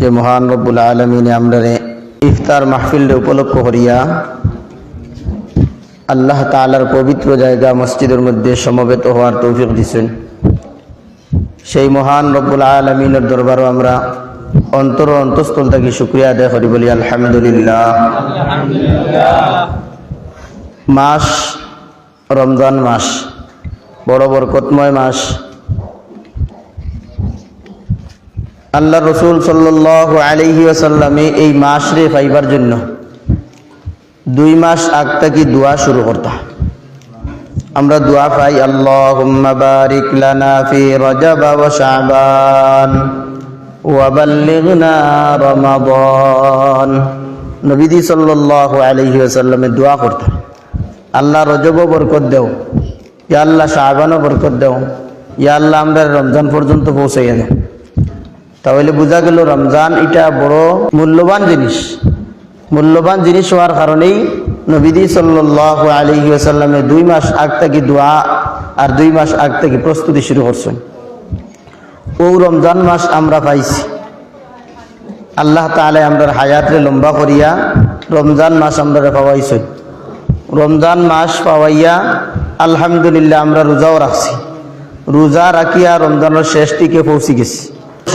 যে মহান রব্বুল আলমিনে আমরা ইফতার মাহফিল উপলক্ষ করিয়া আল্লাহ তালার পবিত্র জায়গা মসজিদের মধ্যে সমবেত হওয়ার তৌফিক দিছেন। সেই মহান রব্বুল আলমিনের দরবারও আমরা অন্তর অন্তঃস্থল থেকে শুক্রিয়া আদায় করি বলি, আলহামদুলিল্লাহ। মাস, রমজান মাস, বড় বরকতময় মাস। আল্লাহ রসুল সাল্লাহ আলহি আসাল্লামে এই মাস রে পাইবার জন্য দুই মাস আগ থেকে দোয়া শুরু করতাম। আমরা দোয়া পাই আল্লাহ বারিক লানা ফি রজব ওয়া শাবান ওয়া বাল্লিগনা রমাদান। নবীজি সাল্লাল্লাহু আলাইহি ওয়াসাল্লামে দোয়া করতাম, আল্লাহ রজব বরকত দেও, ইয়া আল্লাহ শাবানও বরকত দেও, ইয়া আল্লাহ আমরা রমজান পর্যন্ত পৌঁছাইয়া দেও। তাহলে বোঝা গেল রমজান এটা বড় মূল্যবান জিনিস। মূল্যবান জিনিস হওয়ার কারণেই নবীদি সাল্লাহ আলী আসাল্লামে দুই মাস আগ থেকে দোয়া আর দুই মাস আগ থেকে প্রস্তুতি শুরু করছেন। ও রমজান মাস আমরা পাইছি। আল্লাহ তালে আমরা হায়াতরে লম্বা করিয়া রমজান মাস আমরা পাওয়াইছেন। রমজান মাস পাওয়াইয়া আলহামদুলিল্লাহ আমরা রোজাও রাখছি। রোজা রাখিয়া রমজানের শেষ দিকে পৌঁছে গেছি।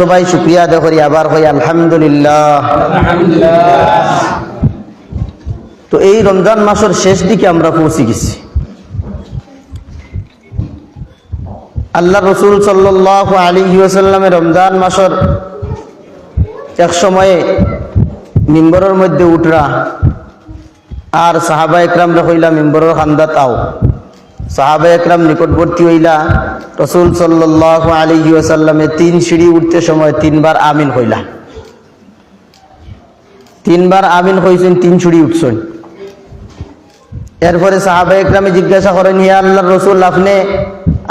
সবাই শুক্রিয়া আদায় আবার হই, আলহামদুলিল্লাহ। তো এই রমজান মাসের শেষ দিকে আমরা পৌঁছে গেছি। আল্লাহ রসুল সাল্লাহ আলী ওসাল্লামে রমজান মাসের এক সময়ে মিম্বরের মধ্যে উঠরা আর সাহাবা একরামরা হইলা মিম্বরের খান্দা তাও। সাহাবা একরাম নিকটবর্তী হইলা রসুল সাল্লাহ আলী ওসাল্লামে তিন সিঁড়ি উঠতে সময় তিনবার আমিন হইলা। তিনবার আমিন হয়েছেন তিন সিঁড়ি উঠছেন। এরপরে সাহাবা একরামে জিজ্ঞাসা করেন, ইয়া আল্লাহ রসুল, আপনি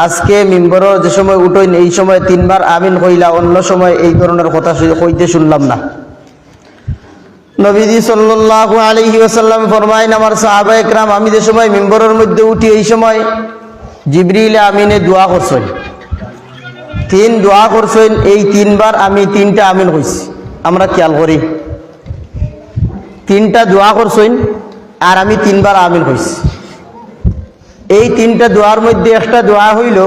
আজকে মিম্বর যে সময় উঠেন, এই সময় তিনবার আমিন হইলা, অন্য সময় এই ধরনের কথা হইতে শুনলাম না। নবীজি সাল্লাল্লাহু আলাইহি ওয়াসাল্লাম ফরমাইন আমার সাহাবা একরাম, আমি যে সময় মিম্বরের মধ্যে উঠি, এই সময় জিবরিল আমিনে দোয়া করছেন। তিন দোয়া করছেন, এই তিনবার আমি তিনটা আমিন হইছি আমরা খেয়াল করি। তিনটা দোয়া করছেন আর আমি তিনবার আমিন হইছি এই তিনটা দোয়ার মধ্যে একটা দোয়া হইল,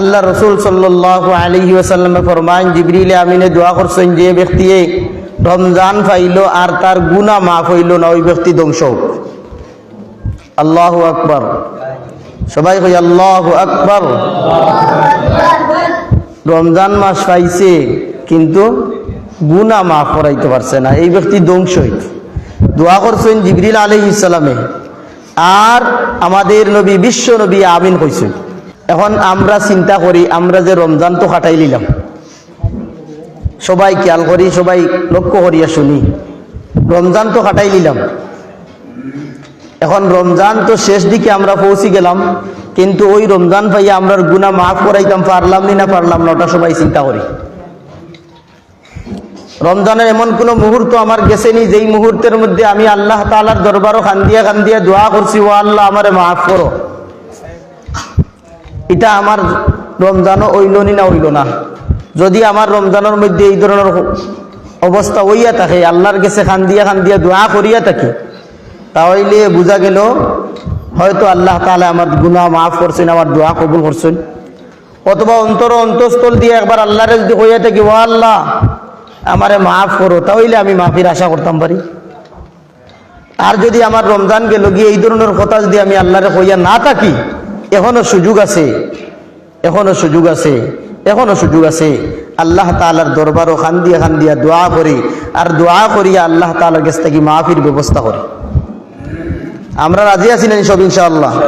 আল্লাহ রসুল সাল্লাহ আলহি আসাল্লামে ফরমান জিবরিলে আমিনে দোয়া করছেন যে ব্যক্তি রমজান পাইল আর তার গুণা মাফ হইল না, ওই ব্যক্তি ধ্বংস হোক। আল্লাহ আকবর। সবাই কই আল্লাহ আকবর। রমজান মাস পাইছে, কিন্তু গুণা মাফ করাইতে পারছে না, এই ব্যক্তি ধ্বংস হইত দোয়া করছেন জিবরিল আলহ ইসলামে আর আমাদের নবী, বিশ্ব নবী আমিন হয়েছেন এখন আমরা চিন্তা করি, আমরা যে রমজান তো কাটাই নিলাম। সবাই খেয়াল করি, সবাই লক্ষ্য করিয়া শুনি। রমজান তো কাটাই নিলাম। এখন রমজান তো শেষ দিকে আমরা পৌঁছে গেলাম, কিন্তু ওই রমজান পাইয়া আমরা গুণা মাফ করাইতাম, পারলাম নি না পারলাম না, ওটা সবাই চিন্তা করি। রমজানের এমন কোনো মুহূর্ত আমার গেছেনি যেই মুহূর্তের মধ্যে আমি আল্লাহ তালার দরবারও খান্দিয়া খান্দিয়া দোয়া করছি, ও আল্লাহ আমারে মাফ করো। এটা আমার রমজানও হইল নি হইল না। যদি আমার রমজানের মধ্যে এই ধরনের অবস্থা হইয়া থাকে, আল্লাহর কাছে খান্দিয়া খান্দিয়া দোয়া করিয়া থাকে, তাহলে বোঝা গেল, হয়তো আল্লাহ তালা আমার গুণা মাফ করছেন, আমার দোয়া কবুল করছেন। অথবা অন্তর অন্তঃস্থল দিয়ে একবার আল্লাহরে যদি হইয়া থাকি, ও আল্লাহ, আমারে মাফ করো, তাহলে আমি মাফির আশা করতাম পারি। আর যদি আমার রমজান গেল, গিয়ে এই ধরনের কথা যদি আমি আল্লাহরে হইয়া না থাকি, এখনও সুযোগ আছে, এখনও সুযোগ আছে। এখনও সুযোগ আছে। আল্লাহ তালার দরবারও খান দিয়া খান দিয়া করি। আর দোয়া করিয়া আল্লাহ তালার কাছ থেকে মাফির ব্যবস্থা করি। আমরা রাজি আছি না সব, ইনশাআল্লাহ?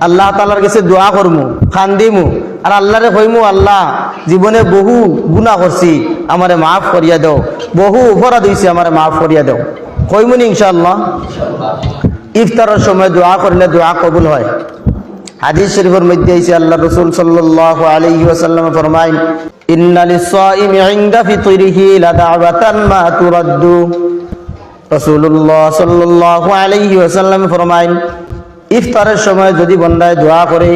আল্লাহ তালার কাছে দোয়া করমু খান দিমু আর আল্লাহরে কইমু, আল্লাহ, জীবনে বহু গুণা করছি, আমারে মাফ করিয়া দেও। বহু অপরাধ হয়েছে আমারে মাফ করিয়া দেও। কইমুনি, ইনশাআল্লাহ? ইফতারের সময় দোয়া করলে দোয়া কবুল হয়। হাদিস শরীফের মধ্যে আইছে, আল্লাহ রসুল সাল্লাল্লাহু আলাইহি ওয়াসাল্লাম ফরমাইন ইন্না লিস-সাইমি 'ইনদা ফিতরিহি লাদাওয়াতান মা তুরাদ্দু। রাসূলুল্লাহ সাল্লাল্লাহু আলাইহি ওয়াসাল্লাম ফরমাইন ইফতারের সময় যদি বন্দায় দোয়া করে,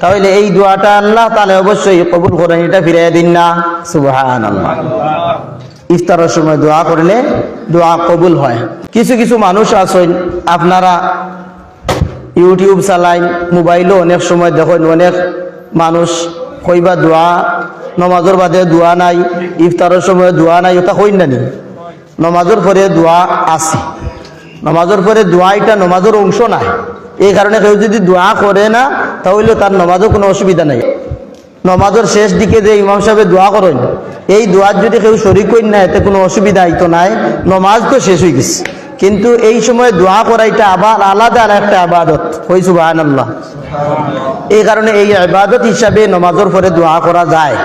তাহলে এই দোয়াটা আল্লাহ তাহলে অবশ্যই কবুল করেন, এটা ফিরিয়ে দিন না। সুবহানাল্লাহ। ইফতারের সময় দোয়া করলে দোয়া কবুল হয়। কিছু কিছু মানুষ আছেন, আপনারা ইউটিউব চালাইন মোবাইলও অনেক সময় দেখেন অনেক মানুষ কইবা দোয়া নমাজের বাদে দোয়া নাই ইফতারের সময় দোয়া নাই ওটা কইন নানি। নমাজের পরে দোয়া আছে। নমাজের পরে দোয়া, এটা নমাজের অংশ নাই। এই কারণে কেউ যদি দোয়া করে না, তাহলে তার নমাজও কোনো অসুবিধা নাই। নমাজের শেষ দিকে যে ইমাম সাহেব দোয়া করেন, এই দোয়ার যদি কেউ শরিক করেন না, এতে কোনো অসুবিধা হইতো নাই। নমাজ তো শেষ হয়ে গেছে। কিন্তু এই সময় দোয়া করা এটা আবার আলাদা আর একটা আবাদত। হই সুবাহ আল্লাহ এই কারণে এই আবাদত হিসাবে নমাজের পরে দোয়া করা যায়।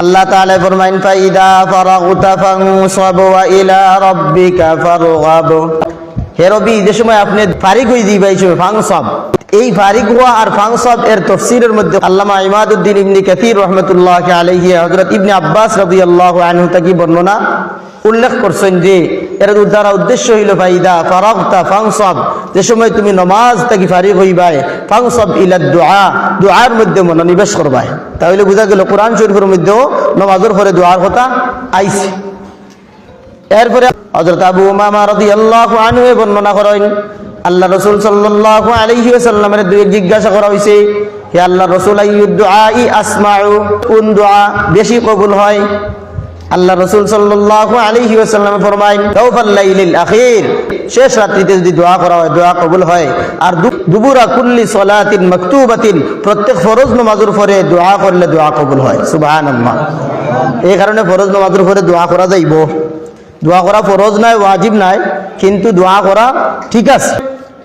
আল্লাহ তাআলা ফরমাইন ফাইদা ফারাগতা ফানসাব ওয়া ইলা রাব্বিকা ফারগাব। হে রবি, যে সময় আপনি ফারিক হয়ে এই এই ফারিক হওয়া আর ফাংসব এর তফসিরের মধ্যে আল্লামা ইমাদউদ্দিন ইবনে রাহমাতুল্লাহ আলাইহি, হযরত ইবনে আব্বাস আনহু থেকে বর্ণনা? উল্লেখ করছেন যে, এর দ্বারা উদ্দেশ্য হইল, ফাইদা ফাংসব যে সময় তুমি নমাজ থেকে ফারিক হইবাই ফাংসব ইলা দোয়া দোয়ার মধ্যে মনোনিবেশ করবাই তাহলে বোঝা গেল, কোরআন শরীফের মধ্যেও নমাজের পরে দোয়ার কথা আইছে। এরপরে হযরত আবু উমামা রাদিয়াল্লাহু আনহু বর্ণনা করেন, আল্লাহ রাসূল সাল্লাল্লাহু আলাইহি ওয়াসাল্লামের দুই জিজ্ঞাসা করা হইছে, হে আল্লাহ রাসূল দুআই আসমাউ? কোন দোয়া বেশি কবুল হয়? আল্লাহ রসুল সাল্লাল্লাহু আলাইহি ওয়াসাল্লাম ফরমাইন তাওফাল লাইলিল আখির, শেষ রাত্রিতে যদি দোয়া করা হয়, দোয়া কবুল হয়। আর দুবুরা কুল্লি সলাতিন মাকতুবাতিন, প্রত্যেক ফরজ নামাজের পরে দোয়া করলে দোয়া কবুল হয়। সুবহানাল্লাহ। এই কারণে ফরজ নামাজের পরে দোয়া করা যাইব। দোয়া করা ফরজ নাই ওয়াজিব নাই কিন্তু দোয়া করা ঠিক আছে।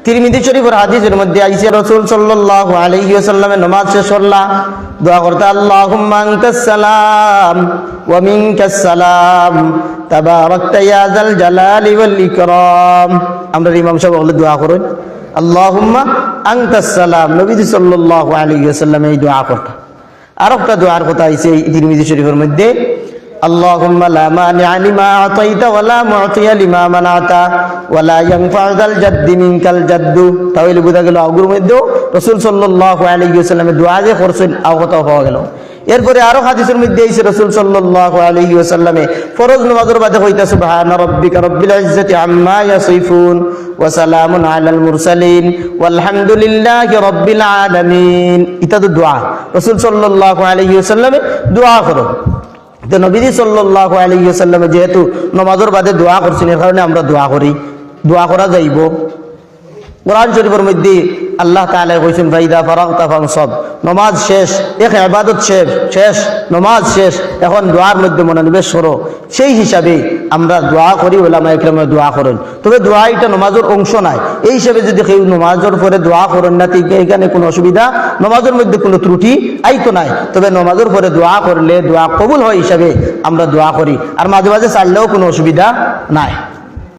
তিরমিদি শরীফের হাদিসের মধ্যে আইসে রসুল সাল্লাল্লাহু আলাইহি ওয়াসাল্লামের নামাজ শেষ করলা, দোয়া করতে আল্লাহুম্মা আনতাস সালাম ওয়া মিনকাস সালাম, তাবারাকতা যাল জালালি ওয়াল ইকরাম। আমরা ইমাম সাহেব বলে দোয়া করুন আল্লাহুম্মা আনতাস সালাম নবী সাল্লাল্লাহু আলাইহি এই দোয়া করতা আর একটা দোয়ার কথা আইসে তিরমিদি শরীফের মধ্যে اللهم لا مانع لما أعطيت ولا معطي لما منعت ولا ينفع ذا الجد منك الجد তাহলে বোঝা গেল আগুর মধ্যেও রসুল সাল্লাল্লাহু আলাইহি ওয়াসাল্লামের দোয়া যে করছেন আওগত পাওয়া গেল এরপরে আরো হাদিসের মধ্যে আইছে রসুল সাল্লাল্লাহু আলাইহি ওয়াসাল্লামে ফরজ নামাজের বাদে কইতা সুবহান রাব্বিকা রব্বিল ইজ্জাতি আম্মা ইয়াসিফুন ওয়া সালামুন আলাল মুরসালিন ওয়ালহামদুলিল্লাহি রাব্বিল আলামিন এটা তো দোয়া রসুল সাল্লাল্লাহু আলাইহি ওয়াসাল্লামে দোয়া করো তো নবীজি সাল্লাহ আলী সাল্লামে যেহেতু নমাজর বাদে দোয়া করছেন, এর কারণে আমরা দোয়া করি। দোয়া করা যাইব। কোরআন শরীফের মধ্যে আল্লাহ তাআলা কইছেন ফাইদা ফারাগতা ফানসব। নমাজ শেষ, এক ইবাদত শেষ শেষ, নমাজ শেষ। এখন দোয়ার মধ্যে মনোনিবেশ করো। সেই হিসাবে আমরা দোয়া করি ওলামা একরামে দোয়া করেন। তবে দোয়া এটা নমাজের অংশ নাই। এই হিসাবে যদি কেউ নমাজের পরে দোয়া করেন না এখানে কোনো অসুবিধা। নমাজের মধ্যে কোনো ত্রুটি আইতো নাই। তবে নমাজের পরে দোয়া করলে দোয়া কবুল হয় হিসাবে আমরা দোয়া করি। আর মাঝে মাঝে চাইলেও কোনো অসুবিধা নাই।